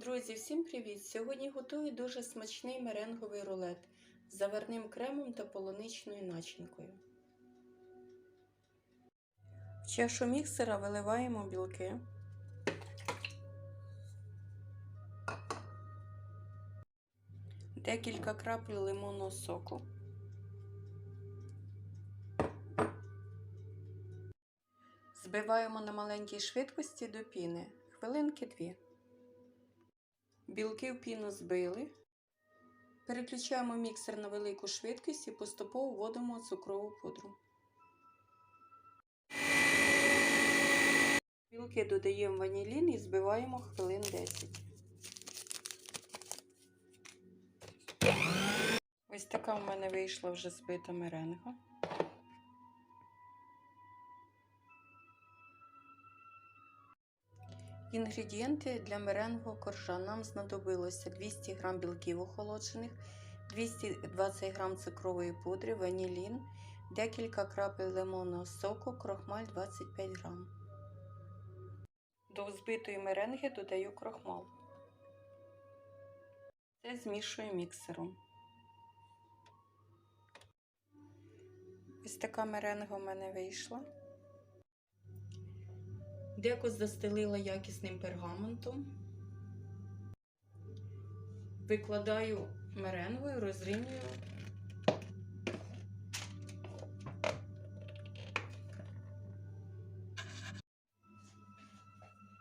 Друзі, всім привіт! Сьогодні готую дуже смачний меренговий рулет з заварним кремом та полуничною начинкою. В чашу міксера виливаємо білки. Декілька крапель лимонного соку. Збиваємо на маленькій швидкості до піни, хвилинки дві. Білки в піну збили. Переключаємо міксер на велику швидкість і поступово вводимо цукрову пудру. Білки додаємо ванілін і збиваємо хвилин 10. Ось така в мене вийшла вже збита меренга. Інгредієнти для меренгового коржа нам знадобилося 200 г білків охолоджених, 220 г цукрової пудри, ванілін, декілька крапель лимонного соку, крохмаль 25 г. До взбитої меренги додаю крохмал. Це змішую міксером. Ось така меренга в мене вийшла. Деко застелила якісним пергаментом. Викладаю меренгою, розрівнюю.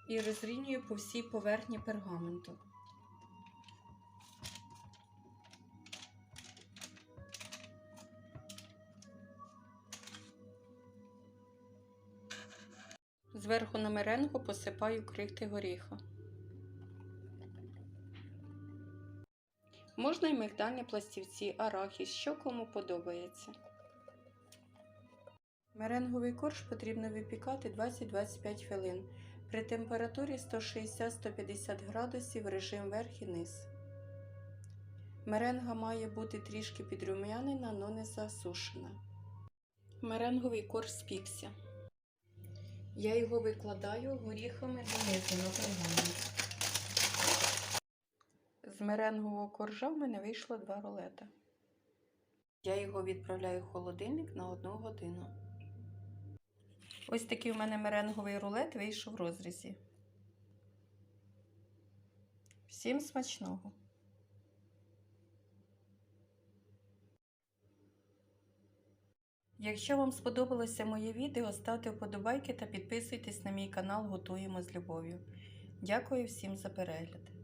І розрівнюю по всій поверхні пергаменту. Зверху на меренгу посипаю крихти горіха. Можна й мигдальні пластівці, арахіс, що кому подобається. Меренговий корж потрібно випікати 20-25 хвилин при температурі 160-150 градусів режим верх і низ. Меренга має бути трішки підрум'янена, но не засушена. Меренговий корж спікся. Я його викладаю горіхами донизу на пергамент. З меренгового коржа в мене вийшло два рулета. Я його відправляю в холодильник на одну годину. Ось такий в мене меренговий рулет вийшов в розрізі. Всім смачного! Якщо вам сподобалося моє відео, ставте вподобайки та підписуйтесь на мій канал Готуємо з любов'ю. Дякую всім за перегляд!